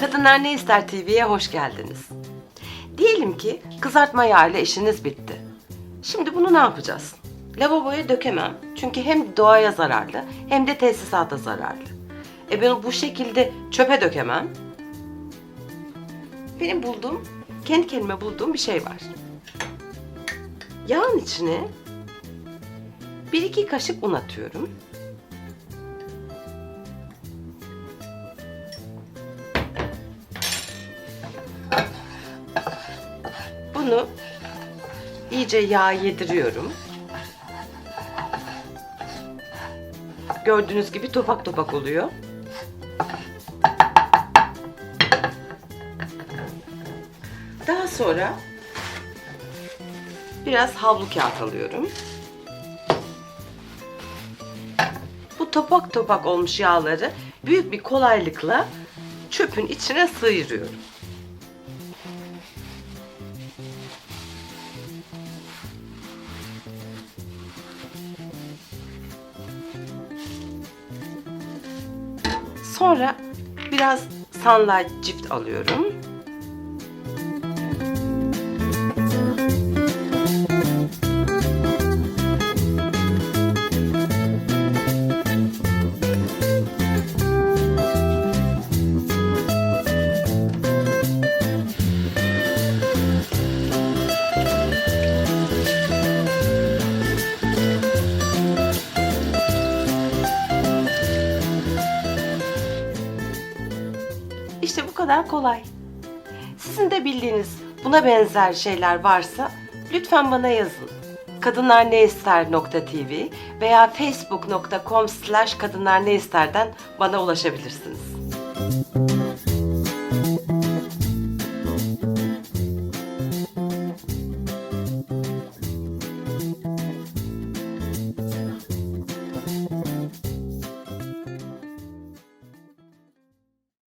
Kadınlar Ne İster TV'ye hoş geldiniz. Diyelim ki kızartma yağıyla işiniz bitti. Şimdi bunu ne yapacağız? Lavaboya dökemem. Çünkü hem doğaya zararlı hem de tesisata zararlı. E ben bu şekilde çöpe dökemem. Benim bulduğum, kendi kendime bulduğum bir şey var. Yağın içine bir iki kaşık un atıyorum. Bunu iyice yağ yediriyorum. Gördüğünüz gibi topak topak oluyor. Daha sonra biraz havlu kağıt alıyorum. Topak topak olmuş yağları büyük bir kolaylıkla çöpün içine sıyırıyorum. Sonra biraz Sunlight cift alıyorum. İşte bu kadar kolay. Sizin de bildiğiniz buna benzer şeyler varsa lütfen bana yazın. kadınlarneister.tv veya facebook.com slash kadınlarneister'den bana ulaşabilirsiniz.